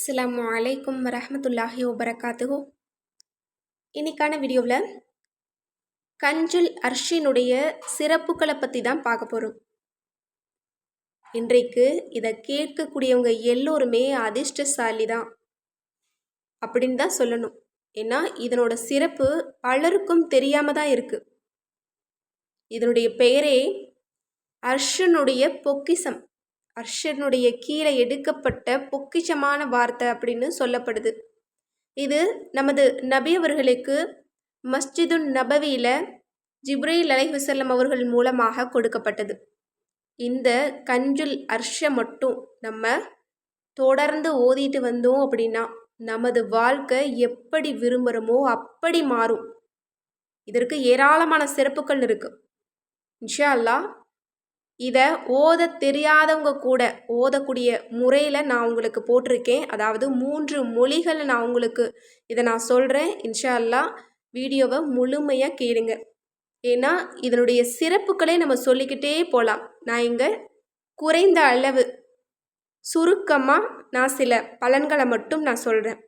அஸ்லாம் அலைக்கும் வரமத்துல்லாஹி வபரகாத்துஹு. இன்னைக்கான வீடியோவில் கஞ்சுல் அர்ஷினுடைய சிறப்புகளை பற்றி தான் பார்க்க போகிறோம் இன்றைக்கு இதை கேட்கக்கூடியவங்க எல்லோருமே அதிர்ஷ்டசாலி தான் அப்படின்னு தான் சொல்லணும். ஏன்னா இதனோட சிறப்பு பலருக்கும் தெரியாமல் தான் இருக்குது இதனுடைய பெயரே அர்ஷனுடைய பொக்கிசம் அர்ஷனுடைய கீழே எடுக்கப்பட்ட பொக்கிஷமான வார்த்தை அப்படின்னு சொல்லப்படுது. இது நமது நபி அவர்களுக்கு மஸ்ஜிதுன் நபவியில் ஜிப்ரீல் அலைஹுசல்லம் அவர்கள் மூலமாக கொடுக்கப்பட்டது. இந்த கஞ்சுல் அர்ஷ மட்டும் நம்ம தொடர்ந்து ஓதிட்டு வந்தோம் அப்படின்னா நமது வாழ்க்கை எப்படி விரும்புகிறோமோ அப்படி மாறும். இதற்கு ஏராளமான சிறப்புகள் இருக்குது இன்ஷா அல்லாஹ் இதை ஓத தெரியாதவங்க கூட ஓதக்கூடிய முறையில் நான் உங்களுக்கு போட்டிருக்கேன். அதாவது மூன்று மொழிகளை நான் உங்களுக்கு இதை நான் சொல்கிறேன் இன்ஷா அல்லாஹ் வீடியோவை முழுமையாக கேளுங்க. ஏன்னா இதனுடைய சிறப்புகளை நம்ம சொல்லிக்கிட்டே போகலாம் நான் இங்கே குறைந்த அளவு சுருக்கமாக நான் சில பலன்களை மட்டும் நான் சொல்கிறேன்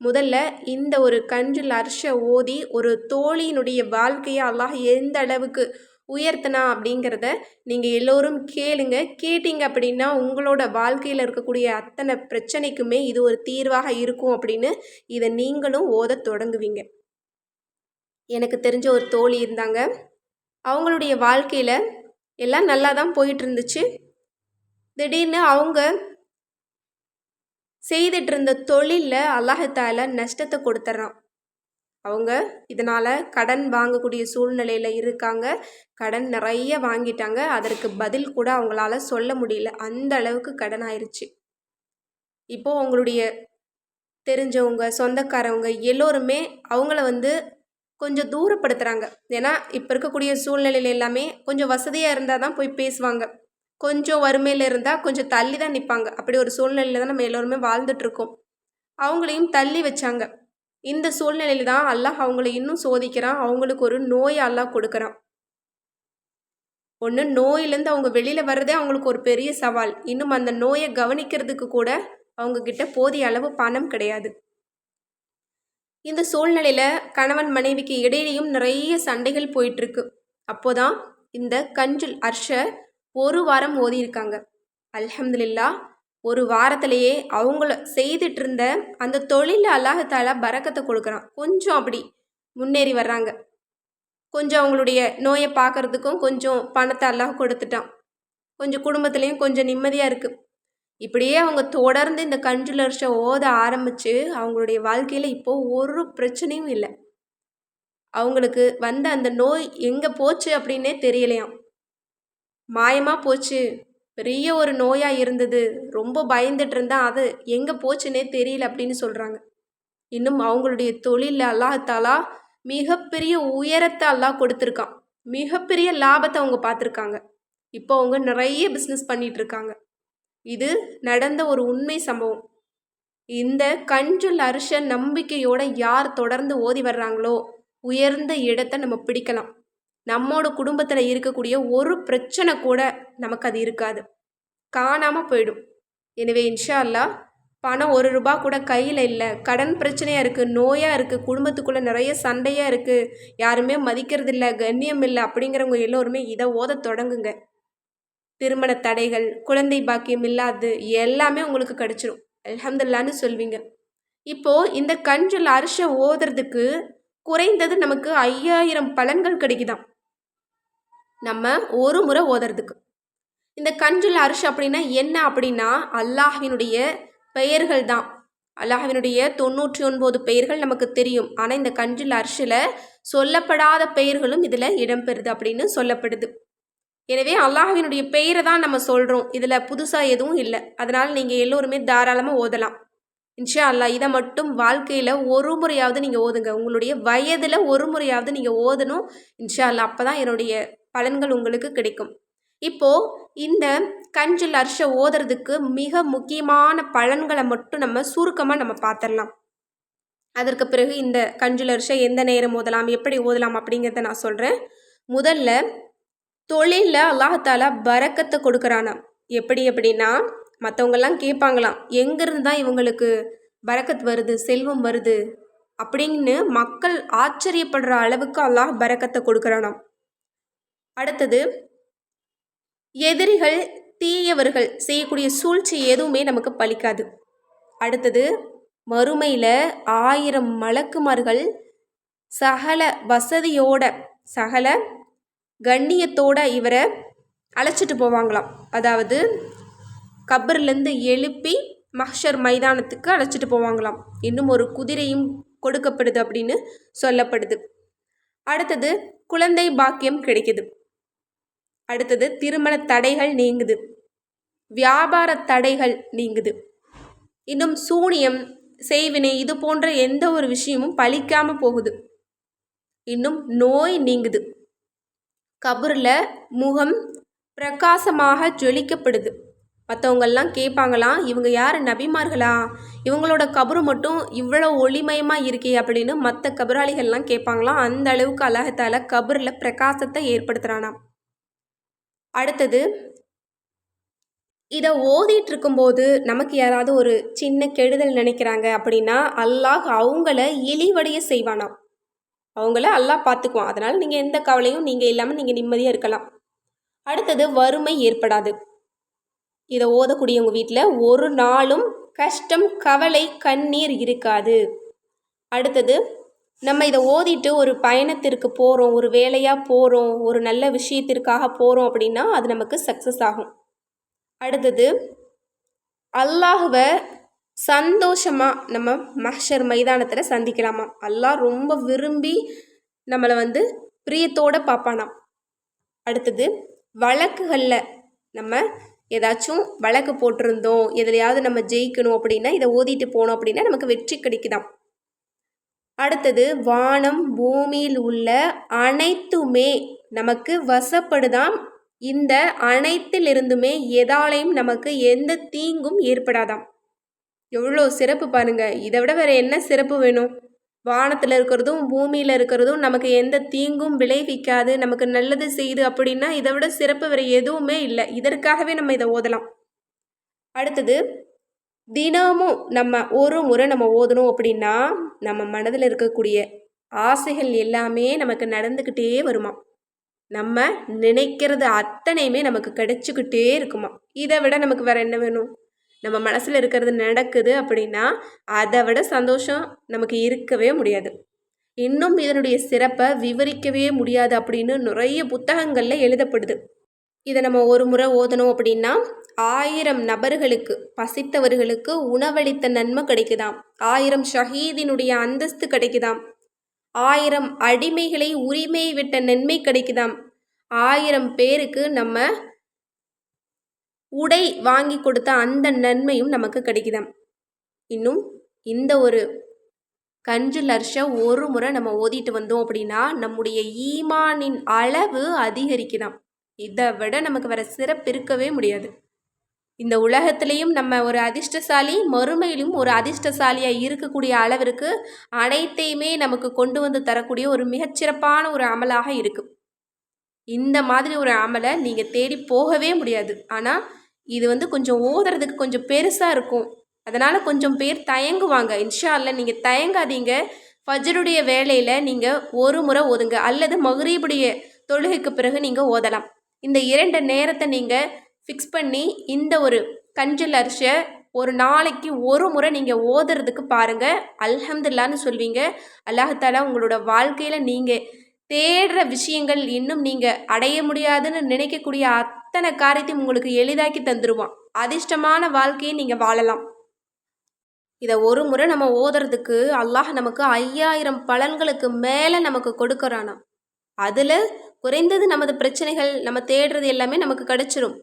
முதல்ல இந்த ஒரு கஞ்சில் அர்ஷ ஓதி ஒரு தோழியினுடைய வாழ்க்கையை அல்லாஹ் எந்த அளவுக்கு உயர்த்தினா அப்படிங்கிறத நீங்கள் எல்லோரும் கேளுங்க. கேட்டிங்க அப்படின்னா உங்களோட வாழ்க்கையில் இருக்கக்கூடிய அத்தனை பிரச்சனைக்குமே இது ஒரு தீர்வாக இருக்கும் அப்படின்னு இதை நீங்களும் ஓத தொடங்குவீங்க. எனக்கு தெரிஞ்ச ஒரு தோழி இருந்தாங்க. அவங்களுடைய வாழ்க்கையில் எல்லாம் நல்லா தான் போயிட்டு இருந்துச்சு. திடீர்னு அவங்க செய்துட்டு இருந்த தொழிலில் அல்லாஹத்தால நஷ்டத்தை கொடுத்துட்றான் அவங்க இதனால் கடன் வாங்கக்கூடிய சூழ்நிலையில் இருக்காங்க. கடன் நிறைய வாங்கிட்டாங்க. அதற்கு பதில் கூட அவங்களால சொல்ல முடியல. அந்த அளவுக்கு கடன் ஆயிடுச்சு இப்போது அவங்களுடைய தெரிஞ்சவங்க சொந்தக்காரவங்க எல்லோருமே அவங்கள வந்து கொஞ்சம் தூரப்படுத்துகிறாங்க ஏன்னா இப்போ இருக்கக்கூடிய சூழ்நிலையில் எல்லாமே கொஞ்சம் வசதியாக இருந்தால் தான் போய் பேசுவாங்க. கொஞ்சம் வறுமையில் இருந்தால் கொஞ்சம் தள்ளி தான் நிற்பாங்க அப்படி ஒரு சூழ்நிலையில் தான் நம்ம எல்லோருமே வாழ்ந்துட்டுருக்கோம் அவங்களையும் தள்ளி வச்சாங்க. இந்த சூழ்நிலையில் தான் அல்லாஹ் அவங்கள இன்னும் சோதிக்கிறான். அவங்களுக்கு ஒரு நோயை அல்லாஹ் கொடுக்குறான். ஒன்று நோயிலேருந்து அவங்க வெளியில் வர்றதே அவங்களுக்கு ஒரு பெரிய சவால். இன்னும் அந்த நோயை கவனிக்கிறதுக்கு கூட அவங்கக்கிட்ட போதிய அளவு பணம் கிடையாது. இந்த சூழ்நிலையில் கணவன் மனைவிக்கு இடையிலையும் நிறைய சண்டைகள் போயிட்டுருக்கு. அப்போதான் இந்த கஞ்சுல் அர்ஷ ஒரு வாரம் ஓதியிருக்காங்க. அல்ஹம்துலில்லா ஒரு வாரத்திலேயே அவங்கள செய்துட்டு இருந்த அந்த தொழிலில் அல்லாஹால பறக்கத்தை கொடுக்குறான். கொஞ்சம் அப்படி முன்னேறி வர்றாங்க. கொஞ்சம் அவங்களுடைய நோயை பார்க்குறதுக்கும் கொஞ்சம் பணத்தை அல்லாஹ் கொடுத்துட்டான். கொஞ்சம் குடும்பத்துலேயும் கொஞ்சம் நிம்மதியாக இருக்குது இப்படியே அவங்க தொடர்ந்து இந்த கஞ்சுலர்ஷை ஓத ஆரம்பித்து அவங்களுடைய வாழ்க்கையில் இப்போது ஒரு பிரச்சனையும் இல்லை. அவங்களுக்கு வந்த அந்த நோய் எங்கே போச்சு அப்படின்னே தெரியலையாம். மாயமாக போச்சு. பெரிய ஒரு நோயாக இருந்தது. ரொம்ப பயந்துட்டு இருந்தால் அது எங்கே போச்சுன்னே தெரியல அப்படின்னு சொல்கிறாங்க இன்னும் அவங்களுடைய தொழிலில் அல்லாஹாலா மிகப்பெரிய உயரத்தை அல்லாஹ் கொடுத்துருக்கான். மிகப்பெரிய லாபத்தை அவங்க பார்த்துருக்காங்க. இப்போ அவங்க நிறைய பிஸ்னஸ் பண்ணிகிட்ருக்காங்க இது நடந்த ஒரு உண்மை சம்பவம். இந்த கஞ்சுல் அரிச நம்பிக்கையோட யார் தொடர்ந்து ஓதி வர்றாங்களோ உயர்ந்த இடத்தை நம்ம பிடிக்கலாம். நம்மோட குடும்பத்தில் இருக்கக்கூடிய ஒரு பிரச்சனை கூட நமக்கு அது இருக்காது. காணாமல் போயிடும். எனவே இன்ஷா அல்லா பணம் ஒரு ரூபா கூட கையில் இல்லை. கடன் பிரச்சனையாக இருக்குது நோயாக இருக்குது குடும்பத்துக்குள்ளே நிறைய சண்டையாக இருக்குது யாருமே மதிக்கிறதில்ல கண்ணியம் இல்லை அப்படிங்கிறவங்க எல்லோருமே இதை ஓத தொடங்குங்க. திருமண தடைகள் குழந்தை பாக்கியம் இல்லாது எல்லாமே உங்களுக்கு கிடச்சிரும். அலமதுல்லான்னு சொல்வீங்க. இப்போது இந்த கஞ்சல் அரிச ஓதுறதுக்கு குறைந்தது நமக்கு ஐயாயிரம் பலன்கள் கிடைக்குதாம். நம்ம ஒரு முறை ஓதுறதுக்கு. இந்த கஞ்சில் அரிஷ் அப்படின்னா என்ன அப்படின்னா அல்லாஹினுடைய பெயர்கள் தான். அல்லாஹினுடைய தொண்ணூற்றி ஒன்பது பெயர்கள் நமக்கு தெரியும். ஆனால் இந்த கஞ்சில் அரிசியில் சொல்லப்படாத பெயர்களும் இதில் இடம்பெறுது அப்படின்னு சொல்லப்படுது. எனவே அல்லாஹினுடைய பெயரை தான் நம்ம சொல்கிறோம் இதில் புதுசாக எதுவும் இல்லை. அதனால் நீங்கள் எல்லோருமே தாராளமாக ஓதலாம். இன்ஷா அல்லா இதை மட்டும் வாழ்க்கையில் ஒரு முறையாவது நீங்கள் ஓதுங்க. உங்களுடைய வயதில் ஒரு முறையாவது நீங்கள் ஓதணும். இன்ஷா அல்லா அப்போ தான் என்னுடைய பலன்கள் உங்களுக்கு கிடைக்கும். இப்போது இந்த கஞ்சில் அர்ஷ ஓதுறதுக்கு மிக முக்கியமான பலன்களை மட்டும் நம்ம சுருக்கமாக நம்ம பார்த்துடலாம் அதற்கு பிறகு இந்த கஞ்சில் அர்ஷ எந்த நேரம் ஓதலாம் எப்படி ஓதலாம் அப்படிங்கிறத நான் சொல்கிறேன் முதல்ல தொழிலில் அல்லாஹாலா பறக்கத்தை கொடுக்குறானா எப்படி அப்படின்னா மற்றவங்கெல்லாம் கேட்பாங்களாம் எங்கேருந்து தான் இவங்களுக்கு பறக்கத் வருது செல்வம் வருது? அப்படின்னு மக்கள் ஆச்சரியப்படுற அளவுக்கு அல்லாஹ் பரக்கத்தை கொடுக்குறானாம். அடுத்தது எதிரிகள் தீயவர்கள் செய்யக்கூடிய சூழ்ச்சி எதுவுமே நமக்கு பலிக்காது. அடுத்தது மறுமையில் ஆயிரம் மலக்குமார்கள் சகல வசதியோட சகல கண்ணியத்தோட இவரை அழைச்சிட்டு போவாங்களாம். அதாவது கபர்லேருந்து எழுப்பி மஹ்ஷர் மைதானத்துக்கு அழைச்சிட்டு போவாங்களாம். இன்னும் ஒரு குதிரையும் கொடுக்கப்படுது அப்படின்னு சொல்லப்படுது. அடுத்தது குழந்தை பாக்கியம் கிடைக்குது. அடுத்தது திருமண தடைகள் நீங்குது. வியாபார தடைகள் நீங்குது. இன்னும் சூனியம் செய்வினை இது போன்ற எந்த ஒரு விஷயமும் பலிக்காமல் போகுது. இன்னும் நோய் நீங்குது. கபரில் முகம் பிரகாசமாக ஜொலிக்கப்படுது. மற்றவங்கெல்லாம் கேட்பாங்களாம் இவங்க யார்? நபிமார்களா? இவங்களோட கபரு மட்டும் இவ்வளோ ஒளிமயமாக இருக்கே அப்படின்னு மற்ற கபராளிகள்லாம் கேட்பாங்களாம் அந்த அளவுக்கு அழகத்தால் கபரில் பிரகாசத்தை ஏற்படுத்துகிறானாம் அடுத்தது இதை ஓதிட்டு இருக்கும்போது நமக்கு யாராவது ஒரு சின்ன கெடுதல் நினைக்கிறாங்க அப்படின்னா அல்லாஹ் அவங்கள இழிவடைய செய்வானாம். அவங்கள அல்லாஹ் பார்த்துக்குவான். அதனால் நீங்கள் எந்த கவலையும் நீங்கள் இல்லாமல் நீங்கள் நிம்மதியாக இருக்கலாம். அடுத்தது வறுமை ஏற்படாது. இதை ஓதக்கூடியவங்க வீட்டில் ஒரு நாளும் கஷ்டம் கவலை கண்ணீர் இருக்காது. அடுத்தது நம்ம இதை ஓதிட்டு ஒரு பயணத்திற்கு போகிறோம் ஒரு வேலையாக போகிறோம் ஒரு நல்ல விஷயத்திற்காக போகிறோம் அப்படின்னா அது நமக்கு சக்ஸஸ் ஆகும். அடுத்தது அல்லாஹுவை சந்தோஷமாக நம்ம மஹர் மைதானத்தில் சந்திக்கலாமா? அல்லாஹ் ரொம்ப விரும்பி நம்மளை வந்து பிரியத்தோடு பார்ப்பானாம். அடுத்தது வழக்குகளில் நம்ம ஏதாச்சும் வழக்கு போட்டிருந்தோம் எதுலையாவது நம்ம ஜெயிக்கணும் அப்படின்னா இதை ஓதிட்டு போனோம் அப்படின்னா நமக்கு வெற்றி கிடைக்குதாம். அடுத்தது வானம் பூமியில் உள்ள அனைத்துமே நமக்கு வசப்படுதாம். இந்த அனைத்திலிருந்துமே எதாலையும் நமக்கு எந்த தீங்கும் ஏற்படாதாம். எவ்வளோ சிறப்பு பாருங்க. இதை விட வேறு என்ன சிறப்பு வேணும்? வானத்தில் இருக்கிறதும் பூமியில் இருக்கிறதும் நமக்கு எந்த தீங்கும் விளைவிக்காது. நமக்கு நல்லது செய்யுது அப்படின்னா இதை விட சிறப்பு வேறு எதுவுமே இல்லை. இதற்காகவே நம்ம இதை ஓதலாம். அடுத்தது தினமும் நம்ம ஒரு முறை நம்ம ஓதணும் அப்படின்னா நம்ம மனதில் இருக்கக்கூடிய ஆசைகள் எல்லாமே நமக்கு நடந்துக்கிட்டே வருமா? நம்ம நினைக்கிறது அத்தனையுமே நமக்கு கிடைச்சிக்கிட்டே இருக்குமா? இதை விட நமக்கு வேறு என்ன வேணும்? நம்ம மனசில் இருக்கிறது நடக்குது அப்படின்னா அதை விட சந்தோஷம் நமக்கு இருக்கவே முடியாது. இன்னும் இதனுடைய சிறப்பை விவரிக்கவே முடியாது அப்படின்னு நிறைய புத்தகங்களில் எழுதப்படுது. இதை நம்ம ஒரு முறை ஓதணும் அப்படின்னா ஆயிரம் நபர்களுக்கு பசித்தவர்களுக்கு உணவளித்த நன்மை கிடைக்குதாம். ஆயிரம் ஷஹீதினுடைய அந்தஸ்து கிடைக்குதாம். ஆயிரம் அடிமைகளை உரிமை விட்ட நன்மை கிடைக்குதாம். ஆயிரம் பேருக்கு நம்ம உடை வாங்கி கொடுத்த அந்த நன்மையும் நமக்கு கிடைக்குதாம். இன்னும் இந்த ஒரு கஞ்சு லர்ஷ ஒரு முறை நம்ம ஓதிட்டு வந்தோம் அப்படின்னா நம்முடைய ஈமானின் அளவு அதிகரிக்குதாம். இதை விட நமக்கு வர சிறப்பு இருக்கவே முடியாது. இந்த உலகத்திலையும் நம்ம ஒரு அதிர்ஷ்டசாலி மறுமையிலும் ஒரு அதிர்ஷ்டசாலியாக இருக்கக்கூடிய அளவிற்கு அனைத்தையுமே நமக்கு கொண்டு வந்து தரக்கூடிய ஒரு மிகச்சிறப்பான ஒரு அமலாக இருக்குது இந்த மாதிரி ஒரு அமலை நீங்கள் தேடி போகவே முடியாது. ஆனால் இது வந்து கொஞ்சம் ஓதுறதுக்கு கொஞ்சம் பெருசாக இருக்கும். அதனால் கொஞ்சம் பேர் தயங்குவாங்க. இன்ஷா அல்ல நீங்கள் தயங்காதீங்க. ஃபஜருடைய வேலையில் நீங்கள் ஒரு முறை ஓதுங்க. அல்லது மகரீபுடைய தொழுகைக்கு பிறகு நீங்கள் ஓதலாம். இந்த இரண்டு நேரத்தை நீங்கள் ஃபிக்ஸ் பண்ணி இந்த ஒரு கஞ்சல் அரிசை ஒரு நாளைக்கு ஒரு முறை நீங்கள் ஓதுறதுக்கு பாருங்கள் அல்ஹம்துல்லான்னு சொல்வீங்க. அல்லாஹாலா உங்களோட வாழ்க்கையில் நீங்கள் தேடுற விஷயங்கள் இன்னும் நீங்கள் அடைய முடியாதுன்னு நினைக்கக்கூடிய அத்தனை காரியத்தையும் உங்களுக்கு எளிதாக்கி தந்துடுவான் அதிர்ஷ்டமான வாழ்க்கையை நீங்கள் வாழலாம். இதை ஒரு முறை நம்ம ஓதுறதுக்கு அல்லாஹ் நமக்கு ஐயாயிரம் பலன்களுக்கு மேலே நமக்கு கொடுக்குறானா அதில் குறைந்தது நமது பிரச்சனைகள் நம்ம தேடுறது எல்லாமே நமக்கு கிடச்சிரும்.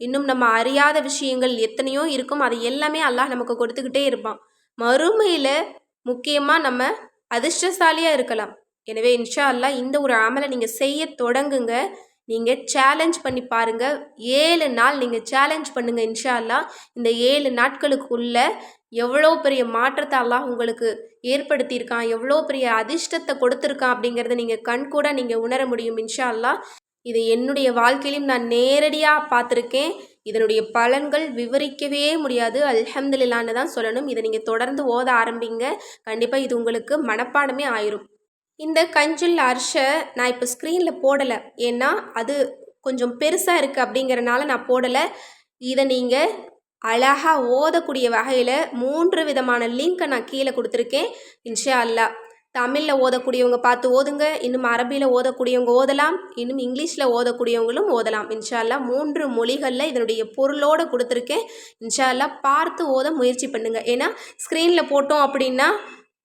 இன்னும் நம்ம அறியாத விஷயங்கள் எத்தனையோ இருக்கும். அதை எல்லாமே அல்லாஹ் நமக்கு கொடுத்துக்கிட்டே இருப்பான். மறுமையில் முக்கியமாக நம்ம அதிர்ஷ்டசாலியாக இருக்கலாம். எனவே இன்ஷா அல்லா இந்த ஒரு அமலை நீங்கள் செய்ய தொடங்குங்க. நீங்கள் சேலஞ்ச் பண்ணி பாருங்கள் ஏழு நாள் நீங்கள் சேலஞ்ச் பண்ணுங்கள் இன்ஷா அல்லா இந்த ஏழு நாட்களுக்குள்ள எவ்வளோ பெரிய மாற்றத்தை அல்லாஹ் உங்களுக்கு ஏற்படுத்தியிருக்கான் எவ்வளோ பெரிய அதிர்ஷ்டத்தை கொடுத்துருக்கான் அப்படிங்கிறத நீங்கள் கண் கூட நீங்கள் உணர முடியும் இன்ஷா அல்லா இது என்னுடைய வாழ்க்கையிலும் நான் நேரடியாக பார்த்துருக்கேன். இதனுடைய பலன்கள் விவரிக்கவே முடியாது. அல்ஹம்துலில்லான்னு தான் சொல்லணும். இதை நீங்கள் தொடர்ந்து ஓத ஆரம்பிங்க. கண்டிப்பாக இது உங்களுக்கு மனப்பாடமே ஆயிரும். இந்த கஞ்சில் அர்ஷை நான் இப்போ ஸ்க்ரீனில் போடலை. ஏன்னா அது கொஞ்சம் பெருசாக இருக்குது அப்படிங்கிறனால நான் போடலை. இதை நீங்கள் அழகாக ஓதக்கூடிய வகையில் மூன்று விதமான லிங்க்கை நான் கீழே கொடுத்துருக்கேன். இன்ஷா அல்லா தமிழில் ஓதக்கூடியவங்க பார்த்து ஓதுங்க இன்னும் அரபியில் ஓதக்கூடியவங்க ஓதலாம் இன்னும் இங்கிலீஷில் ஓதக்கூடியவங்களும் ஓதலாம். இன்ஷால்லா மூன்று மொழிகளில் இதனுடைய பொருளோடு கொடுத்துருக்கேன். இன்ஷால்லா பார்த்து ஓத முயற்சி பண்ணுங்கள் ஏன்னா ஸ்க்ரீனில் போட்டோம் அப்படின்னா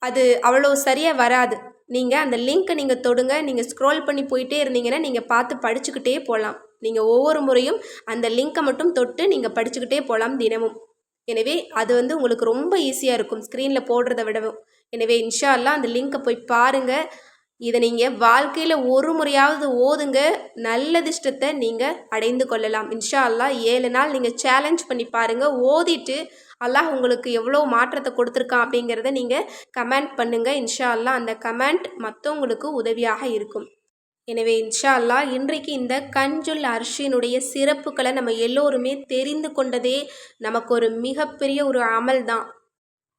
அது அவ்வளோ சரியாக வராது. நீங்கள் அந்த லிங்க்கை நீங்கள் தொடுங்க. நீங்கள் ஸ்க்ரோல் பண்ணி போயிட்டே இருந்தீங்கன்னா நீங்கள் பார்த்து படிச்சுக்கிட்டே போகலாம் நீங்கள் ஒவ்வொரு முறையும் அந்த லிங்க்கை மட்டும் தொட்டு நீங்கள் படிச்சுக்கிட்டே போகலாம் தினமும். எனவே அது வந்து உங்களுக்கு ரொம்ப ஈஸியாக இருக்கும். ஸ்க்ரீனில் போடுறத விடவும். எனவே இன்ஷா அல்லா அந்த லிங்க்கை போய் பாருங்கள் இதை நீங்கள் வாழ்க்கையில் ஒரு முறையாவது ஓதுங்க. நல்லதிஷ்டத்தை நீங்கள் அடைந்து கொள்ளலாம். இன்ஷா அல்லாஹ் ஏழு நாள் நீங்கள் சேலஞ்ச் பண்ணி பாருங்கள் ஓதிட்டு அல்லாஹ் உங்களுக்கு எவ்வளோ மாற்றத்தை கொடுத்துருக்கான் அப்படிங்கிறத நீங்கள் கமெண்ட் பண்ணுங்கள் இன்ஷா அல்லாஹ் அந்த கமெண்ட் மற்றவங்களுக்கு உதவியாக இருக்கும். எனவே இன்ஷா அல்லாஹ் இன்றைக்கு இந்த கஞ்சுல் அர்ஷினுடைய சிறப்புகளை நம்ம எல்லோருமே தெரிந்து கொண்டதே நமக்கு ஒரு மிகப்பெரிய ஒரு அமல் தான்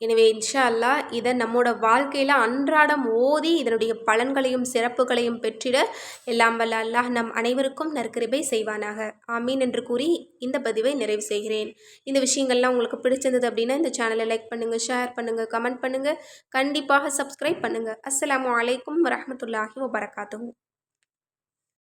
எனவே இன்ஷா அல்லாஹ் இதை நம்மோட வாழ்க்கையில் அன்றாடம் ஓதி இதனுடைய பலன்களையும் சிறப்புகளையும் பெற்றிட எல்லாம் வல்ல அல்லாஹ் நம் அனைவருக்கும் நற்கிருபை செய்வானாக. ஆமீன் என்று கூறி இந்த பதிவை நிறைவு செய்கிறேன். இந்த விஷயங்கள்லாம் உங்களுக்கு பிடிச்சிருந்தது அப்படின்னா இந்த சேனலை லைக் பண்ணுங்கள் ஷேர் பண்ணுங்கள் கமெண்ட் பண்ணுங்கள் கண்டிப்பாக சப்ஸ்கிரைப் பண்ணுங்கள் அஸ்லாம் அலைக்கும் வரமத்துல்லாஹி வபரகாத்துஹு.